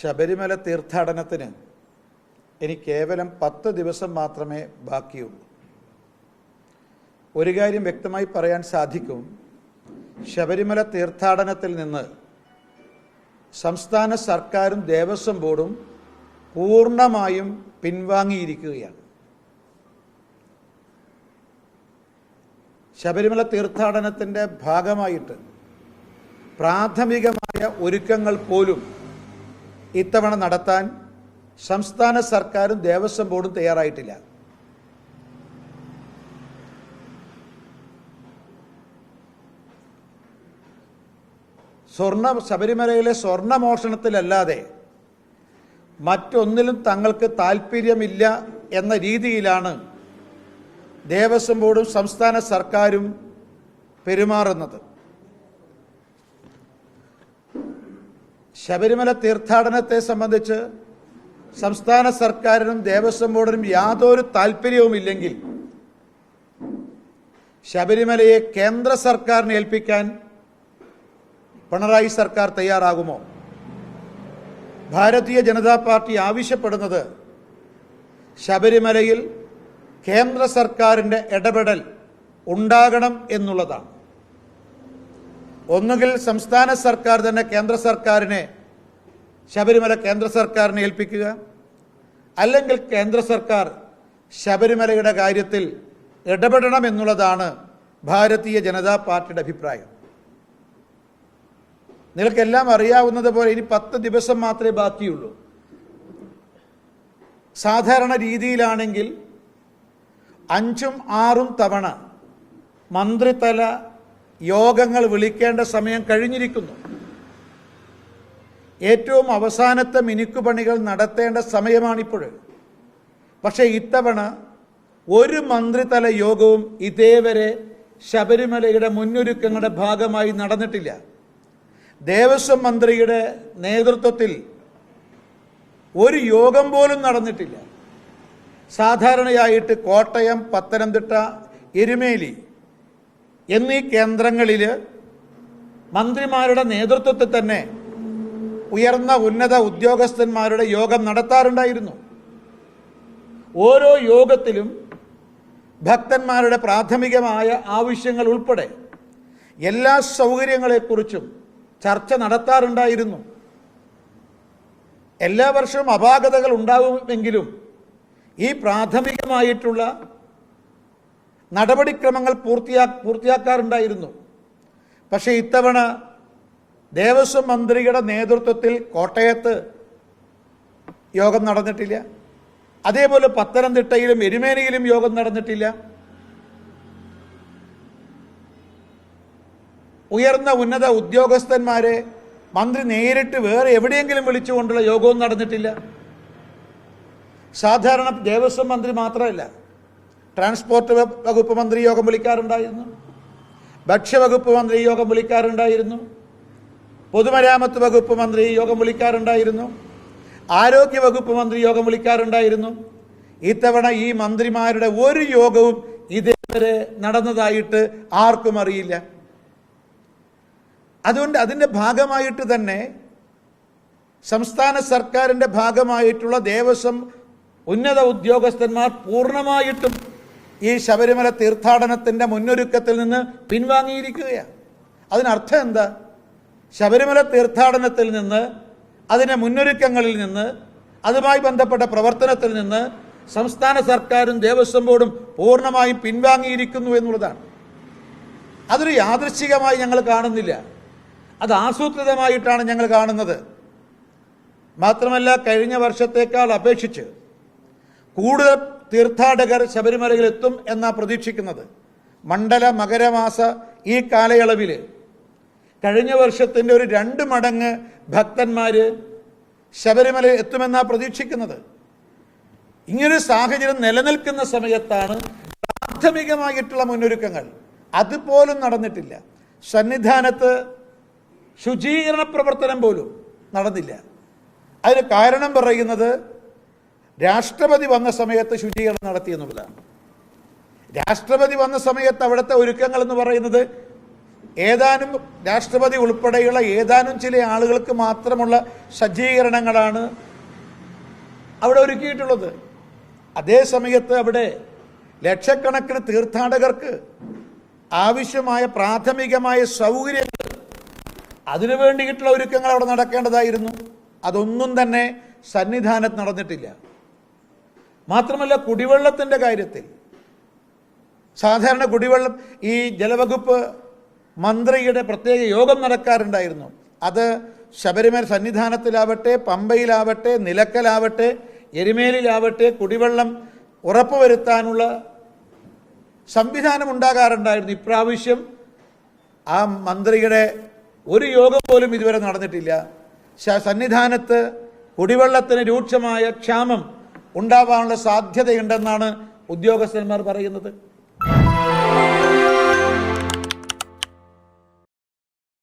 ശബരിമല തീർത്ഥാടനത്തിന് ഇനി കേവലം പത്ത് ദിവസം മാത്രമേ ബാക്കിയുള്ളൂ. ഒരു കാര്യം വ്യക്തമായി പറയാൻ സാധിക്കും. ശബരിമല തീർത്ഥാടനത്തിൽ നിന്ന് സംസ്ഥാന സർക്കാരും ദേവസ്വം ബോർഡും പൂർണമായും പിൻവാങ്ങിയിരിക്കുകയാണ്. ശബരിമല തീർത്ഥാടനത്തിന്റെ ഭാഗമായിട്ട് പ്രാഥമികമായ ഒരുക്കങ്ങൾ പോലും ഇത്തവണ നടത്താൻ സംസ്ഥാന സർക്കാരും ദേവസ്വം ബോർഡും തയ്യാറായിട്ടില്ല. സ്വർണ ശബരിമലയിലെ സ്വർണമോഷണത്തിലല്ലാതെ മറ്റൊന്നിലും തങ്ങൾക്ക് താല്പര്യമില്ല എന്ന രീതിയിലാണ് ദേവസ്വം ബോർഡും സംസ്ഥാന സർക്കാരും പെരുമാറുന്നത്. ശബരിമല തീർത്ഥാടനത്തെ സംബന്ധിച്ച് സംസ്ഥാന സർക്കാരിനും ദേവസ്വം ബോർഡിനും യാതൊരു താല്പര്യവുമില്ലെങ്കിൽ ശബരിമലയെ കേന്ദ്ര സർക്കാരിന് ഏൽപ്പിക്കാൻ പിണറായി സർക്കാർ തയ്യാറാകുമോ? ഭാരതീയ ജനതാ പാർട്ടി ആവശ്യപ്പെടുന്നത് ശബരിമലയിൽ കേന്ദ്ര സർക്കാരിന്റെ ഇടപെടൽ ഉണ്ടാകണം എന്നുള്ളതാണ്. ഒന്നുകിൽ സംസ്ഥാന സർക്കാർ തന്നെ കേന്ദ്ര സർക്കാരിനെ ശബരിമല കേന്ദ്ര സർക്കാരിനെ ഏൽപ്പിക്കുക അല്ലെങ്കിൽ കേന്ദ്ര സർക്കാർ ശബരിമലയുടെ കാര്യത്തിൽ ഇടപെടണം എന്നുള്ളതാണ് ഭാരതീയ ജനതാ പാർട്ടിയുടെ അഭിപ്രായം. നിങ്ങൾക്കെല്ലാം അറിയാവുന്നത് പോലെ ഇനി പത്ത് ദിവസം മാത്രമേ ബാക്കിയുള്ളൂ. സാധാരണ രീതിയിലാണെങ്കിൽ അഞ്ചും ആറും തവണ മന്ത്രിതല യോഗങ്ങൾ വിളിക്കേണ്ട സമയം കഴിഞ്ഞിരിക്കുന്നു. ഏറ്റവും അവസാനത്തെ മിനുക്കുപണികൾ നടത്തേണ്ട സമയമാണിപ്പോൾ. പക്ഷേ ഇത്തവണ ഒരു മന്ത്രിതല യോഗവും ഇതേവരെ ശബരിമലയുടെ മുന്നൊരുക്കങ്ങളുടെ ഭാഗമായി നടന്നിട്ടില്ല. ദേവസ്വം മന്ത്രിയുടെ നേതൃത്വത്തിൽ ഒരു യോഗം പോലും നടന്നിട്ടില്ല. സാധാരണയായിട്ട് കോട്ടയം പത്തനംതിട്ട എരുമേലി എന്നീ കേന്ദ്രങ്ങളിൽ മന്ത്രിമാരുടെ നേതൃത്വത്തിൽ തന്നെ ഉയർന്ന ഉന്നത ഉദ്യോഗസ്ഥന്മാരുടെ യോഗം നടത്താറുണ്ടായിരുന്നു. ഓരോ യോഗത്തിലും ഭക്തന്മാരുടെ പ്രാഥമികമായ ആവശ്യങ്ങൾ ഉൾപ്പെടെ എല്ലാ സൗകര്യങ്ങളെക്കുറിച്ചും ചർച്ച നടത്താറുണ്ടായിരുന്നു. എല്ലാ വർഷവും അപാകതകൾ ഉണ്ടാവുമെങ്കിലും ഈ പ്രാഥമികമായിട്ടുള്ള നടപടിക്രമങ്ങൾ പൂർത്തിയാ പൂർത്തിയാക്കാറുണ്ടായിരുന്നു. പക്ഷേ ഇത്തവണ ദേവസ്വം മന്ത്രിയുടെ നേതൃത്വത്തിൽ കോട്ടയത്ത് യോഗം നടന്നിട്ടില്ല. അതേപോലെ പത്തനംതിട്ടയിലും എരുമേനയിലും യോഗം നടന്നിട്ടില്ല. ഉയർന്ന ഉന്നത ഉദ്യോഗസ്ഥന്മാരെ മന്ത്രി നേരിട്ട് വേറെ എവിടെയെങ്കിലും വിളിച്ചുകൊണ്ടുള്ള യോഗവും നടന്നിട്ടില്ല. സാധാരണ ദേവസ്വം മന്ത്രി മാത്രമല്ല. ട്രാൻസ്പോർട്ട് വകുപ്പ് മന്ത്രി യോഗം വിളിക്കാറുണ്ടായിരുന്നു. ഭക്ഷ്യവകുപ്പ് മന്ത്രി യോഗം വിളിക്കാറുണ്ടായിരുന്നു. പൊതുമരാമത്ത് വകുപ്പ് മന്ത്രി യോഗം വിളിക്കാറുണ്ടായിരുന്നു. ആരോഗ്യ വകുപ്പ് മന്ത്രി യോഗം വിളിക്കാറുണ്ടായിരുന്നു. ഇത്തവണ ഈ മന്ത്രിമാരുടെ ഒരു യോഗവും ഇതേവരെ നടന്നതായിട്ട് ആർക്കും അറിയില്ല. അതുകൊണ്ട് അതിന്റെ ഭാഗമായിട്ട് തന്നെ സംസ്ഥാന സർക്കാരിന്റെ ഭാഗമായിട്ടുള്ള ദേവസ്വം ഉന്നത ഉദ്യോഗസ്ഥന്മാർ പൂർണമായിട്ടും ഈ ശബരിമല തീർത്ഥാടനത്തിന്റെ മുന്നൊരുക്കത്തിൽ നിന്ന് പിൻവാങ്ങിയിരിക്കുകയാണ്. അതിനർത്ഥം എന്താ? ശബരിമല തീർത്ഥാടനത്തിൽ നിന്ന് അതിന്റെ മുന്നൊരുക്കങ്ങളിൽ നിന്ന് അതുമായി ബന്ധപ്പെട്ട പ്രവർത്തനത്തിൽ നിന്ന് സംസ്ഥാന സർക്കാരും ദേവസ്വം ബോർഡും പൂർണമായും പിൻവാങ്ങിയിരിക്കുന്നു എന്നുള്ളതാണ്. അതൊരു യാദൃശ്ചികമായി ഞങ്ങൾ കാണുന്നില്ല. അത് ആസൂത്രിതമായിട്ടാണ് ഞങ്ങൾ കാണുന്നത്. മാത്രമല്ല കഴിഞ്ഞ വർഷത്തേക്കാൾ അപേക്ഷിച്ച് കൂടുതൽ തീർത്ഥാടകർ ശബരിമലയിലെത്തും എന്നാ പ്രതീക്ഷിക്കുന്നത്. മണ്ഡല മകരമാസ ഈ കാലയളവിൽ കഴിഞ്ഞ വർഷത്തിന്റെ ഒരു രണ്ട് മടങ്ങ് ഭക്തന്മാർ ശബരിമല എത്തുമെന്നാ പ്രതീക്ഷിക്കുന്നത്. ഇങ്ങനൊരു സാഹചര്യം നിലനിൽക്കുന്ന സമയത്താണ് പ്രാഥമികമായിട്ടുള്ള മുന്നൊരുക്കങ്ങൾ. അതുപോലും നടന്നിട്ടില്ല. സന്നിധാനത്ത് ശുചീകരണ പ്രവർത്തനം പോലും നടന്നില്ല. അതിന് കാരണം പറയുന്നത് രാഷ്ട്രപതി വന്ന സമയത്ത് ശുചീകരണം നടത്തി എന്നുള്ളതാണ്. രാഷ്ട്രപതി വന്ന സമയത്ത് അവിടുത്തെ ഒരുക്കങ്ങൾ എന്ന് പറയുന്നത് ഏതാനും രാഷ്ട്രപതി ഉൾപ്പെടെയുള്ള ഏതാനും ചില ആളുകൾക്ക് മാത്രമുള്ള സജ്ജീകരണങ്ങളാണ് അവിടെ ഒരുക്കിയിട്ടുള്ളത്. അതേ സമയത്ത് അവിടെ ലക്ഷക്കണക്കിന് തീർത്ഥാടകർക്ക് ആവശ്യമായ പ്രാഥമികമായ സൗകര്യങ്ങൾ അതിനു വേണ്ടിയിട്ടുള്ള ഒരുക്കങ്ങൾ അവിടെ നടക്കേണ്ടതായിരുന്നു. അതൊന്നും തന്നെ സന്നിധാനത്ത് നടന്നിട്ടില്ല. മാത്രമല്ല കുടിവെള്ളത്തിന്റെ കാര്യത്തിൽ. സാധാരണ കുടിവെള്ളം ഈ ജലവകുപ്പ് മന്ത്രിയുടെ പ്രത്യേക യോഗം നടക്കാറുണ്ടായിരുന്നു. അത് ശബരിമല സന്നിധാനത്തിലാവട്ടെ പമ്പയിലാവട്ടെ നിലക്കലാവട്ടെ എരുമേലിലാവട്ടെ കുടിവെള്ളം ഉറപ്പുവരുത്താനുള്ള സംവിധാനം ഉണ്ടാകാറുണ്ടായിരുന്നു. ഇപ്രാവശ്യം ആ മന്ത്രിയുടെ ഒരു യോഗം പോലും ഇതുവരെ നടന്നിട്ടില്ല. സന്നിധാനത്ത് കുടിവെള്ളത്തിന് രൂക്ഷമായ ക്ഷാമം ഉണ്ടാവാനുള്ള സാധ്യതയുണ്ടെന്നാണ് ഉദ്യോഗസ്ഥന്മാർ പറയുന്നത്.